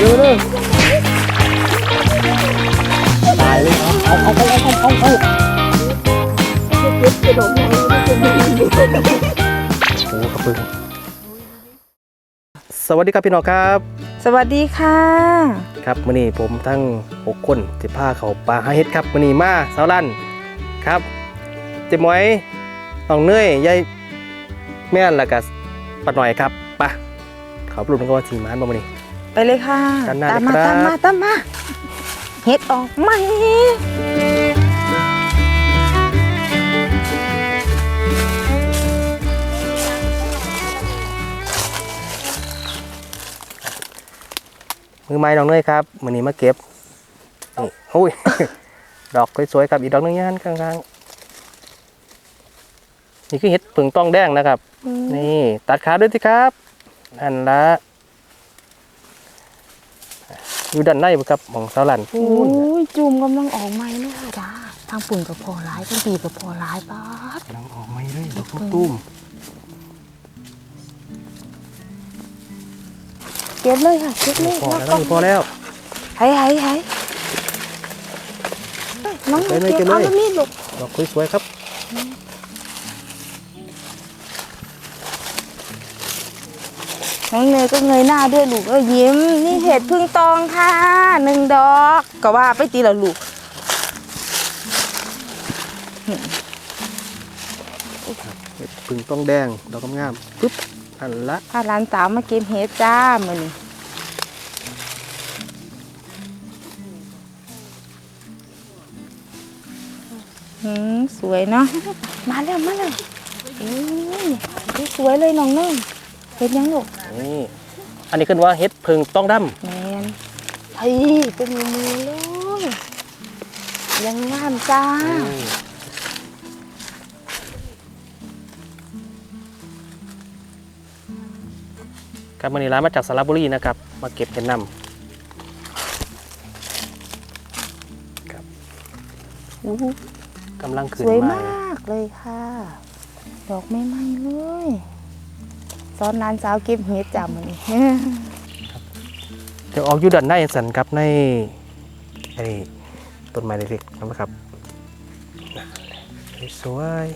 เร็วเร็วตายเลยเอาเอาเอาเอาเอาเอาโอ้กระปึงสวัสดีครับพี่น้องครับ สวัสดีค่ะ ครับมื้อนี้ผมทั้ง6คนสิพาเขาปลาหาเฮ็ดครับมื้อนี้มาสาวลันครับเจ๊หมวยน้องเนยยายแม่นแล้วก็ป้าหน่อยครับปะเขาปรุงกันว่าสีมานบ่มื้อนี้ ไปเลยค่ะด้านหน้าตามมาเลยครับ ตามมาตามมาเห็ดออกไหมมือไม้น้องเนยครับมื้อนี้มาเก็บนี่โอ้ย ดอกสวยๆครับอีกดอกหนึงย่านข้างๆนี่คือเห็ดผึ่งต้องแดงนะครับ นี่ตัดขาด้วยสิครับนั่นละ อยู่ด้านในบ่ครับของสาวลั่นโอ้ยจูมกำลังออกไหมเลยค่ะจ้าทางปุ่นกับพอร้ายทางปีกับพอร้ายป้าดกำลังออกไม่เลยดอกตุ้มเก็บเลยค่ะเก็บเลยพอแล้แล้ววนี่พอแล้วไห้ไห้ไห้เอ้ยน้องเก็บเลยเก็บเก็บเลยเอาแล้วมีดลูกดอกสวยๆครับ น้องเนยก็เงยหน้าด้วยลูกเออยิ้ม นี่เห็ดพึ่งตองค่ะหนึ่งดอก ก็ว่าไปตีละลูกเห็ดผึ่งต้องแดงดอกงามๆปึ๊บนั่นละพาหลานสาวมาเก็บเห็ดจ้ามือนี้หืมสวยเนาะมาแล้วมาแล้วโอ้ยนี่สวยเลยน้องเนิ่ง เห็ดยังลูกนี่อันนี้ขึ้นว่าเห็ดผึ่งต้องดแมนเฮ้ยเป็นมือมือเลยยังงามจ้าำนี่ครับวันนี้ร้านมาจากสระบุรีนะครับ มาเก็บเห็ดนำอู้หูกำลังขึ้นสวยมา มากเลยค่ะ ดอกไม่ไหม้เลย ซ้อนหลานสาวเก็บเห็ดจ้ามือนี้เดี๋ยวออกอยู่ด้านในสันครับในไอ้ต้นไม้เล็กๆนะครับสวย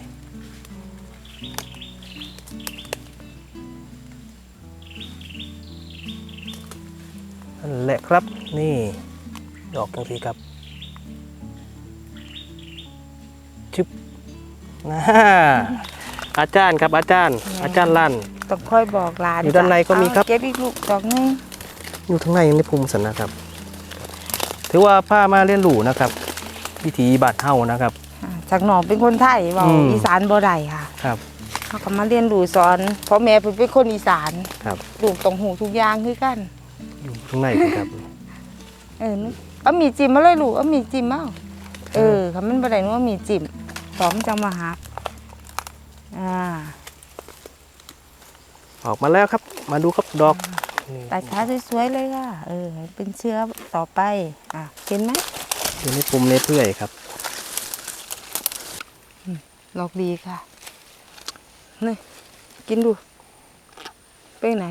นั่นแหละครับนี่ดอกจังสีครับชึบน่า อาจารย์ครับอาจารย์ อาจารย์ลั่น ต้องค่อยบอกหลานอยู่ด้านในก็มีครับเอาเก็บอีกลูกดอกหนึงอยู่ข้างในในภูมิสันนะครับ ถือว่าผ้ามาเรียนรู้นะครับ วิถีบาดเฮานะครับอ่าจากหนองเป็นคนไทยเว่าอืม อีสานบ่ได้ค่ะครับ เขาก็มาเรียนรู้สอนเพราะแม่เพิ่นเป็นคนอีสานครับ ลูกต้องหูทุกอย่างคือกัน อยู่ข้างในครับ เออนึกเอามีจิ้มมาเลยลูกเอามีจิ้มมาเออคำมันบ่ได้นึกว่ามีจิ้มสอมนจังมาหัก อ่าออกมาแล้วครับ มาดูครับดอกนี่ตัดขาสวยๆเลยค่ะ เออให้เป็นเชื้อต่อไป อะเห็นไหมอยู่ในปุ่มในเพื่อยครับดอกดีค่ะ นี่ กินดู เป็นไง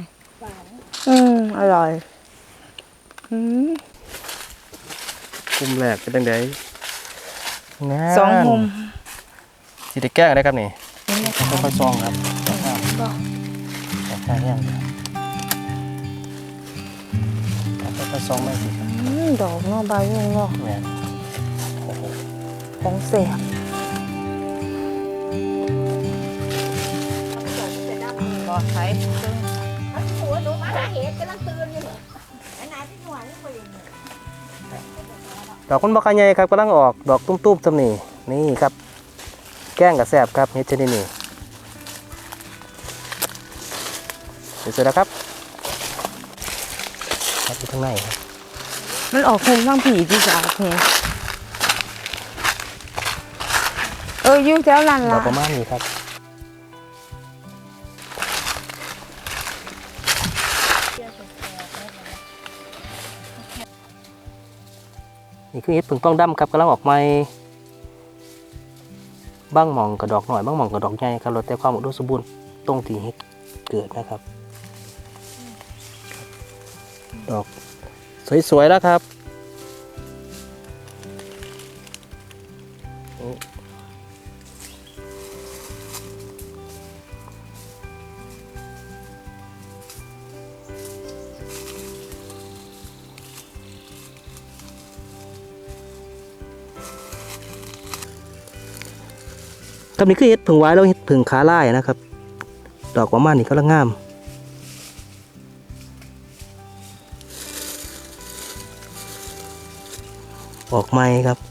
อืม อร่อย อืมปุ่มแรกเป็นยังไงงามสองมุมสิได้แก้งได้ครับนี่นี่นะ คะค่อยๆซองครับก็แค่นี้ค่อยๆซองไม่สิครับอืมดอกเนอกใบวงเนอกแม่นโอ้โหของแสบรอใช้หัวหนูมาหาเห็ดกำลังตื่นอยู่เนี่ยไอ้นายที่หน่วยนี่ไปอยู่เนี่ยดอกคนบักใหญ่ครับกำลังออกดอกตุ้มๆจำนี่นี่ครับแก้งกับแซบครับเฮ็ดชนิดนี้เสร็จแล้วครับครับอยู่ข้างในครับมันออกเป็นบ้างผีที่สาวเนี่ยเอออยู่แถวนั้นดอละกประมาณนี้ครับนี่คือเห็ดผึ่งต้องดำครับกำลังออกใหม่ บ้างหมองกระดอกหน่อยบ้างหมองกระดอกใหญ่ครับแล้วแต่ความอุดมสมบูรณ์ตรงที่เห็ดเกิดนะครับ ดอกสวยๆแล้วครับ กับนี่คือเห็ดผึ่งไว้แล้วเห็ดผึ่งขาล่ายนะครับ ดอกประมาณนี้ก็ละงามออกไม้ครับ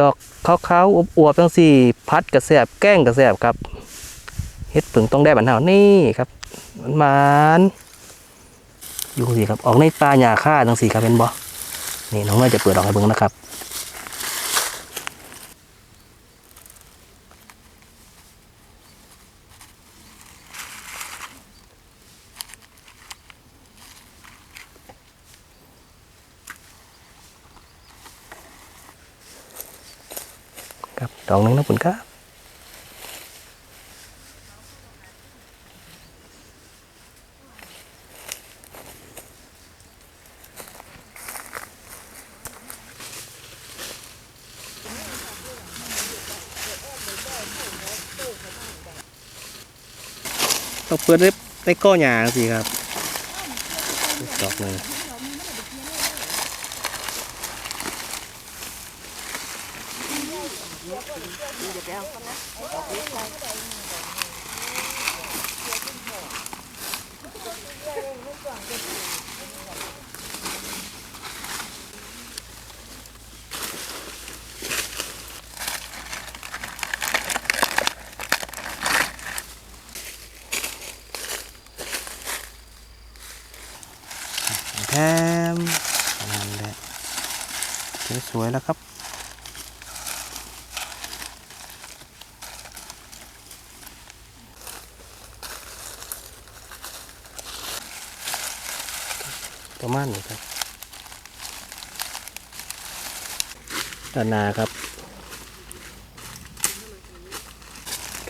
ดอกขาวๆอวบๆจังสี่พัดกระแสบแกล้งกระแสบครับเฮ็ดผึ่งต้องได้บันเทานี่ครับมันมานอยู่สิครับออกในป่าหญ้าค่าทั้งสี่ครับเป็นบ่นี่น้องไม่จะเปิดออกให้เบิ่งนะครับ ครับดอกหนึงนะคุณครับต้องเปิดได้ได้ก้อหยาสิครับดอกหนึ่งแถมนั่นแหละส วยแล้วครับประมาณนี้ครับด้านหน้าครับ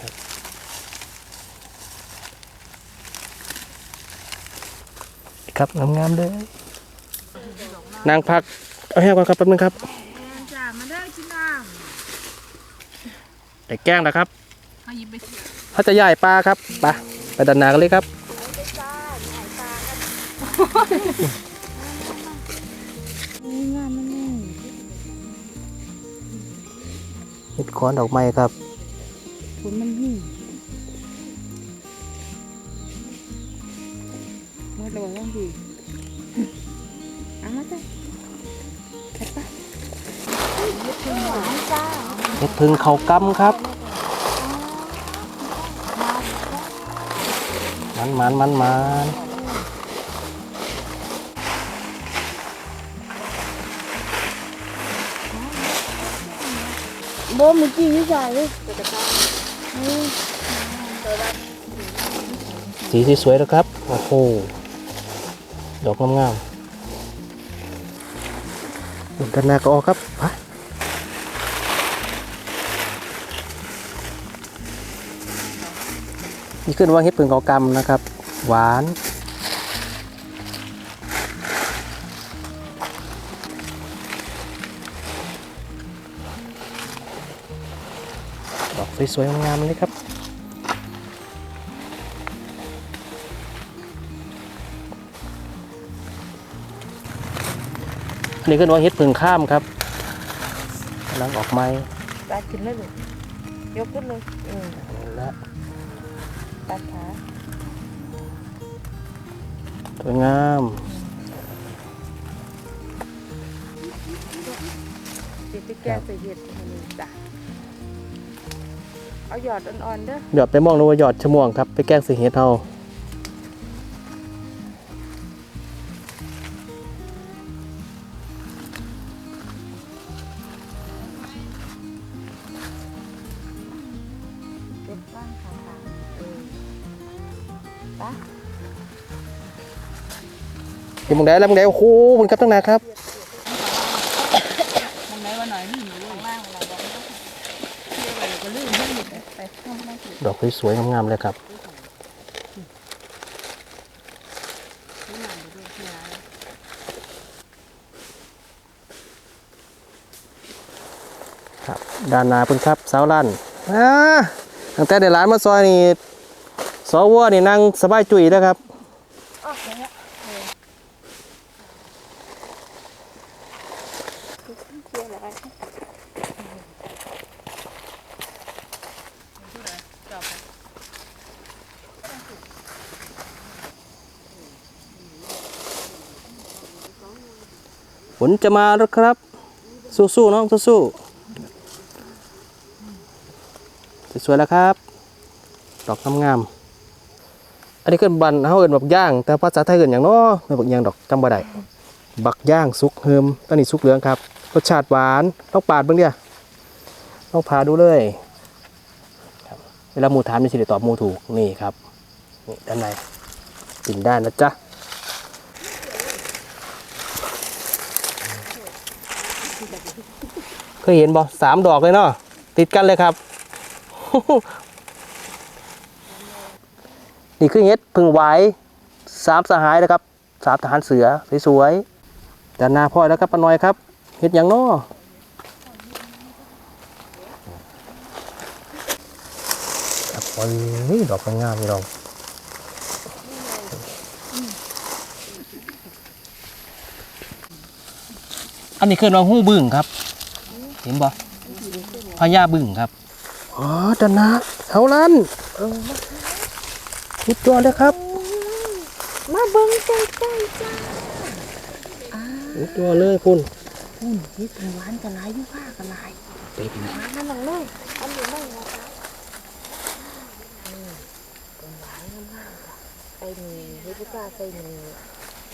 ครับ ครับงามๆเลย นางพัก เอาแห้งก่อนครับแป๊บนึงครับ จ้ามาได้กินน้ แต่แกล้งนะครับำเอาหยิบไปเขาจะย่ายปลาครับไปไปด้านหน้ากันเลยครับ นี่งามแน่เห็ดคอนดอกไม้ครับๆคุณมันหิ้งมาระวังต้องดีเอามาจ้ะไปปะ เห็ดพึ่งเขากำครับ มันมันมันมันโบมือกี้ยี่จ่ายเลยสีสวยๆแล้วครับ โอ้โห ดอกงามๆด้านหน้าก็ออกครับไป นี่ขึ้นว่าเห็ดพึ่งเขากำนะครับ หวานดอกสวยๆงามเลยครับอันนี้ขึ้นว่าเห็ดพึ่งข้ามครับกำลังออกไม้ตัดขึ้นเลยลูกยกขึ้นเลยออและ ตัดขาสวยงามไปแกงใส่เห็ดอันนี้จ้ะเอาหยอดอ่อนๆเด้อ เดี๋ยวไปมองดูว่าหยอดชะม่วงครับ ไปแกล้งใส่เห็ดเฮา มึงได้แล้วมึงได้โอ้โหมันกับตั้งนานครับมองไหนว่าหน่อยนี่หนูข้างล่างเราบอกไม่ต้องเที่ยวอะไรก็ลื่นลื่นไปข้างล่างดอกสวยๆงามๆเลยครับครับด้านหน้าเพิ่นครับสาวลั่นอ่าตั้งแต่ได้ร้านมาซอยนี่สอวัวนี่นั่งสบายจุ๋ยแล้วครับ ฝนจะมาแล้วครับ สู้ๆน้องสู้ๆสวยๆแล้วครับ ดอกงามๆอันนี้เก็บันเขาเอินบักย่าง แต่ภาษาไทยเอินอย่างเนาะไม่บักย่างดอกจำบ่ได้บักย่างสุกเฮิมตอนนี้สุกเหลืองครับรสชาติหวานต้องปาดบ้างเดียวต้องพาดูเลยครับเวลาหมูถามนี่สิได้ตอบหมูถูกนี่ครับนี่ด้านในกินได้นะจ๊ะ เคยเห็นบ่สามดอกเลยเนาะติดกันเลยครับ นี่คือเห็ดพึ่งไหวสามสหายนะครับสามทหารเสือสวยๆด้านหน้าพ่อแล้วครับป้าน้อยครับเห็ดอย่างเนาะโอ้ยดอกงามๆนี่ดอกอันนี้คือเราหู้บึ้งครับ เห็นบ่พญาบึ้งครับอ๋อด้านหน้าเขาลั่นนิดตัวเลยครับ มาเบิ้งใกล้ๆจ้านิดตัวเลยคุณหุ่นนี่เป็นหวานกันหลายอยุ่ผ้ากันหลายเต็มหวานนั่นหลังเลยอันนี้ไม่หวานไปนี่เฮ็ดจ้าไปนี่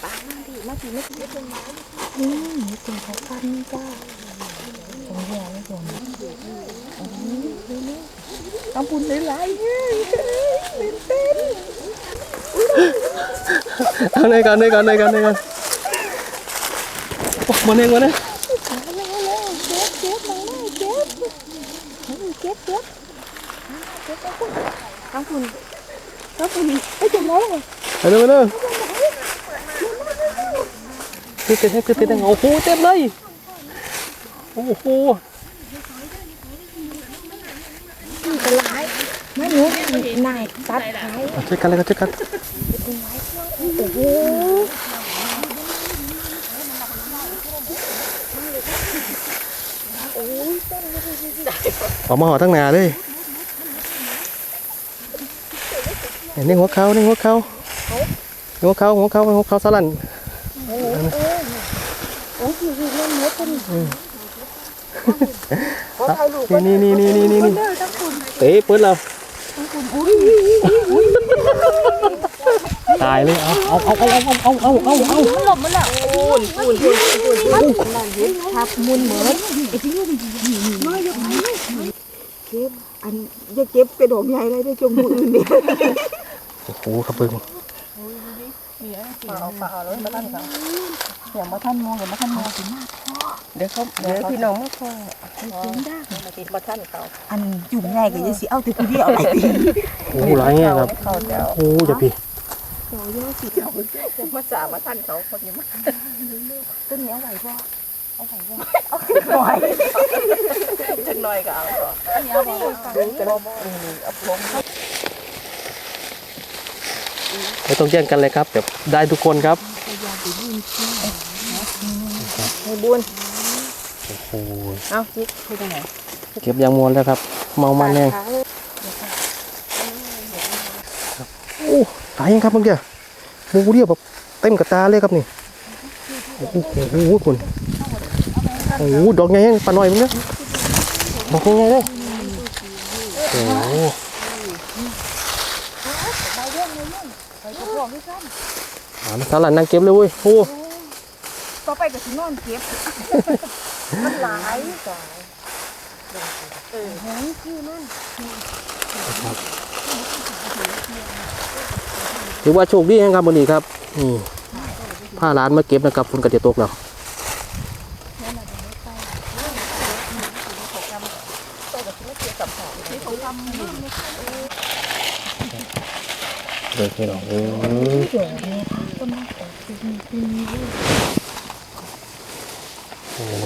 ป้ามาดิมาดิมาดิเป็นหวานอืมนี่เป็นของฟันจ้าของแย่ไม่ผม ต้องบุญหลายๆเฮ้ยเป็นเต้นเอาเลยกันเลยกันเลยกันเลยกันโอ้มาเน่งมาเน่งเจ็บเจ็บมาเลยเจ็บเจ็บเจ็บเจ็บเอาคุณเอาคุณไอ้จุ๊บน้องมาเลยมาเลยคือเต็มคือเต็มโอ้โหเต็มเลยโอ้โห กระไรไม่หนู นายตัดท้ายเอาช่วยกันเลยกันช่วยกันโอ้โหออกมาห่อทั้งหนาเลยนี่หัวเขานี่หัวเขาหัวเขาหัวเขาหัวเขาสลันโอ้ยคือเล่นเนื้อคนขอถ่ายรูปนี่นี่นี่นี่นี่นี่เด้อทั้งคุณเตะปืนเราอุ้ย ตายเลยเอาเอาเอาเอาเอาเอาเอาเอาเอามันหลบมันละปูนปูนปูนปูนปูนมันยึดทับมุนเหมือนไอ้ที่นี่มาอย่าไปเก็บอันอย่าเก็บกระดอกใหญ่เลยได้จมมืออื่นเนี่ยโอ้โหครับเพิ่ง อย่ามาท่านมองอย่ามาท่านมองเดี๋ยวเขาเดี๋ยวพี่น้องมาคอยติดมาท่านเขาอันจุ่มใหญ่ก็จะสิเอาแต่ผู้เดียวอะไรโอ้โหหลายแง่ครับเขาเดี๋ยวโอ้จะพี่มาจ่ามาท่านเขาคนยังมาต้นนี้เอาไหวบ่หน่อยจังหน่อยก็เอาก่อน ไม่ต้องแย่งกันเลยครับเดี๋ยวได้ทุกคนครับให้บุญโอ้โหเอาจิ๊กให้ตรงไหนเก็บยางมวลแล้วครับ เมามันแน่โอ้ตายยังครับเมื่อกี้หมูเรียบแบบเต็มกระตาเลยครับนี่โอ้โหโอ้โหคุณโอ้โอ้โหดอกไงปลาหน่อยมึงเนี่ยดอกไงเลยโอ้ โหอ่ามันสลัดนั่งเก็บเลยเว้ยโอ้ต่อไปก็สินอนเก็บ มันหลายจ้ะเออหงคือมันถือว่าโชคดีนะครับวันนี้ครับนี่ผ้าร้านมาเก็บนะครับฝนกระเดียตกแล้ว เด็กพี่น้องเอ้ยโอ้โห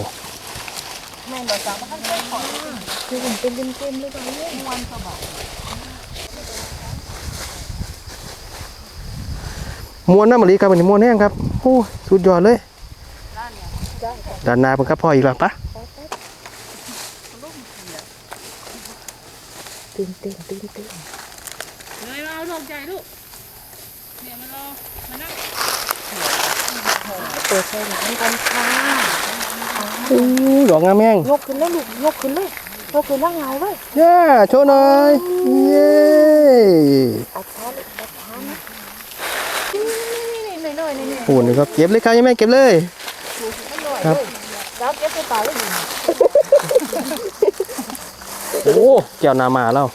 แม่นบ่จ้ะบ่ทันได้ขอคือผมเป็นเต็มๆเลยตอนนี้วันสบายมวนน้ำมะลิครับวันนี้มวนแห้งครับโอ้สุดยอดเลยด้านนาเป็นครับพ่ออีกแล้วปะตื่นเต้นตื่นเต้น ใหญ่ลูกเนี่ยมันรอมานั่งเปิดใส่หลังกันค่ะโอ้ยดอกงามแห้งยกขึ้นเลยลูกยกขึ้นเลยยกขึ้นแล้วเงาเลยย่าโชว์หน่อยเย้อัดช้าลูกอัดช้านะนี่ๆๆหน่อยๆนี่โอ้นี่ครับเก็บเลยครับยังไม่เก็บเลยๆหน่อยๆครับเลยแล้วเก็บใส่ปากเลยอยู่โอ้แก้วนามาแล้ว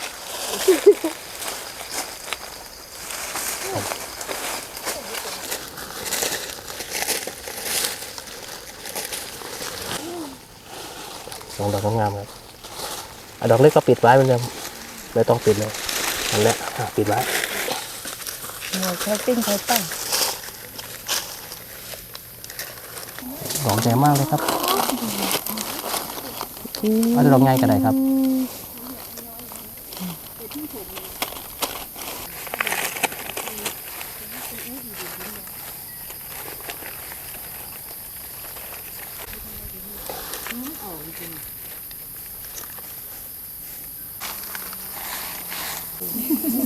สองดอ กงามครับอะดอกเล็กก็ปิดไว้เหมือนเดิมไม่ต้องปิดเลยนั่นแหละอะปิดไว้หน่อยใช้ปิ้งใช้ปั้งดอกใหญ่มากเลยครับเอาแต่ดอกใหญ่ก็ได้ครับอ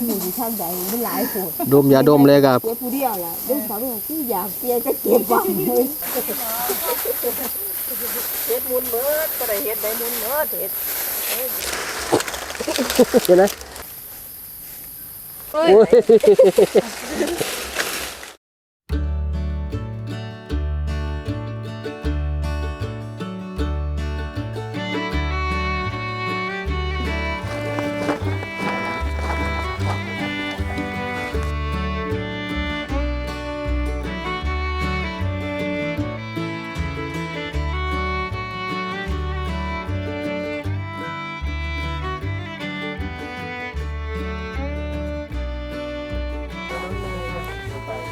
ยู่ทางใดมันหลายคนดมยาดมเลยครับเก็บผู้เดียวล่ะเรื่องสาวที่อยากเกียก็เก็บบ้างเลยเฮ็ดมุนเบิดก็ได้เฮ็ดได้มุนเบิดเฮ็ดเห็นไหมโอ้ย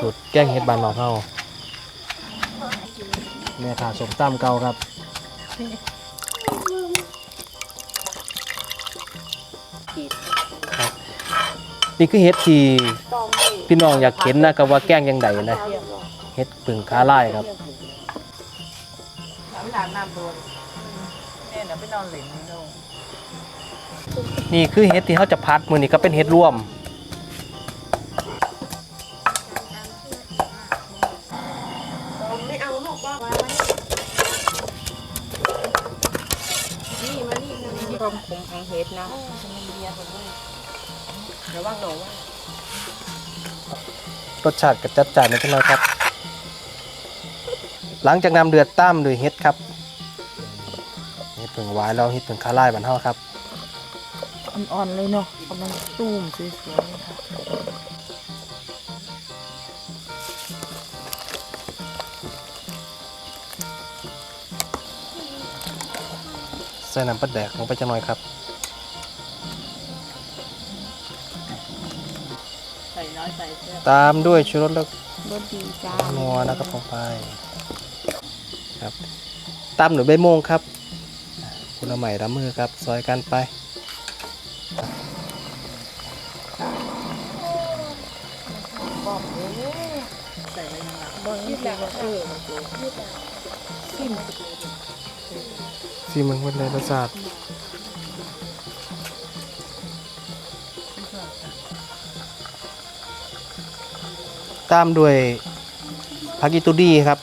สูตรแกงเห็ดบานนอกเข้าแม่ขาสมตำเก่าครับครับนี่คือเห็ดที่พี่น้องอยากเห็นนะครับว่าแกงยังไงนะเห็ดปึ่งขาไล่ครับเวลาน้ำโดนเนี่ยเดี๋ยวไปนอนเหล่นนี่โดนนี่คือเห็ดที่เขาจะพัดมือนี้ก็เป็นเห็ดร่วมไม่ ของเห็ดนะระวังหนูว่ารสชาติกับจัดจ้านนิดหน่อยครับ หลังจากนำเดือดตั้มด้วยเห็ดครับเห็ดผึ่งหวายแล้วเห็ดผึ่งคาไล่บานเฮาครับ อ่อนๆเลยเนาะกำลังตุ้มสวยๆเลยค่ะใส่น้ำปลาแดกลงไปจังหน่อยครับ ตามด้วยชูรสแล้วรสดีจ้านัวนะครับลงไปครับตตำหรือใบโมงครับ คุณละใหม่ละมือครับซอยกันไปซีมันวันไรประสาท ตามด้วยพักอิตูดีครับ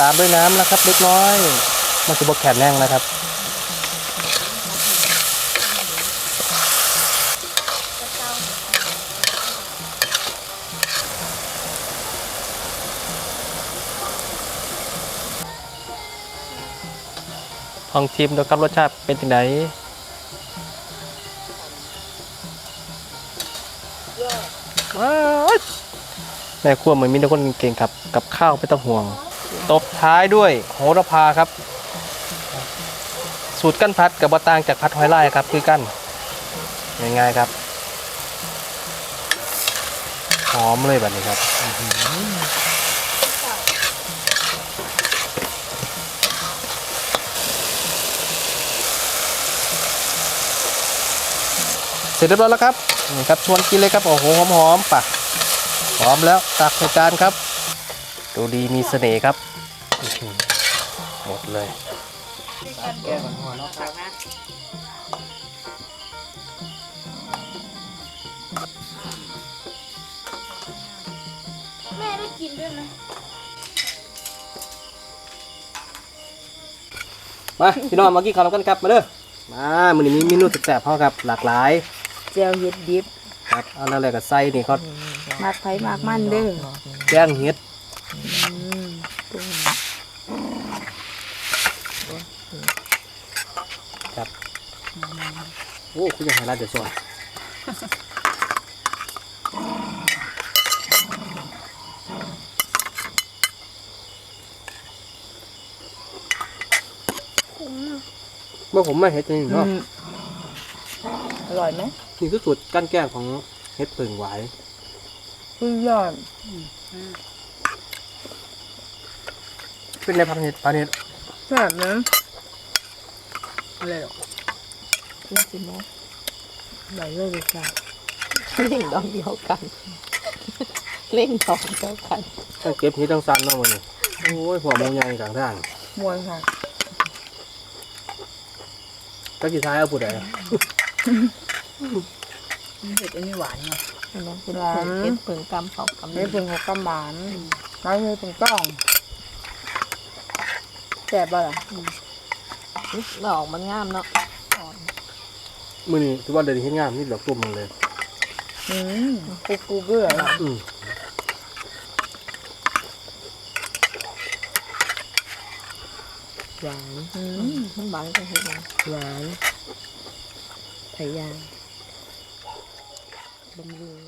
ตามด้วยน้ำนะครับเล็กน้อย มันจะบกแข็งแน่งนะครับลองชิมดูครับรสชาติเป็นยังไงว้าวแม่ครัวเหมือนมีแต่คนเก่งครับ กับข้าวไม่ต้องห่วง ตบท้ายด้วยโหระพาครับ สูตรกั้นพัดกับบะตางจากพัดหอยลายครับ คือกั้นง่ายๆครับหอมเลยแบบนี้ครับเสร็จเรียบร้อยแล้วครับนี่ครับชวนกินเลยครับโอ้โหหอมๆป่ะหอมแล้วตักใส่จานครับ ดูดีมีเสน่ห์ครับ หือหมดเลยแม่ได้กินด้วยนะมาพี่น้องมากินข้าวกันครับมาเด้อมามื้อนี้มีเมนูแซ่บๆเฮาครับหลากหลายเจลเห็ดดิบครับเอาแล้วอะไรก็ใส่นี่เขามากไผมากมันเด้อแกงเห็ดครับโอ้คุณยังไฮไลท์เดี๋ยวสอนเมื่อผมมาเห็ดจริงเนาะอร่อยไหมนี่คือสูตรกั้นแกล้งของเห็ดเปิ่งหวายสุดยอดเป็นในพันเห็ดพันเห็ดแซ่บนะอะไรหรอจ ริงๆนะอร่อยเลยดีค่ะเล่งดอกเดียวกัน เล่งดอกเดียวกันต้องเก็บเห็ดต้องซันเนาะมันนี่โอ้ยหัวมงใหญ่กลางทางมวนค่ะก็กี่ท้ายเอาผู้ใดอะเห็ดอันนี้หวานเนาะหวาเห็ดเผิงกำเขากำเป็นของกำบานไม่ไม่เป็นต้องแซ่บบ่ล่ะดอกมันงามเนาะ มือนี้ถือว่าเดินเห็ดงามนี่ดอกตุ่มมันเลยอืมปูปูเบื่ออืมหวานอืมมันหวานจังเห็ดหวานหวานไผ่ยางบำรุง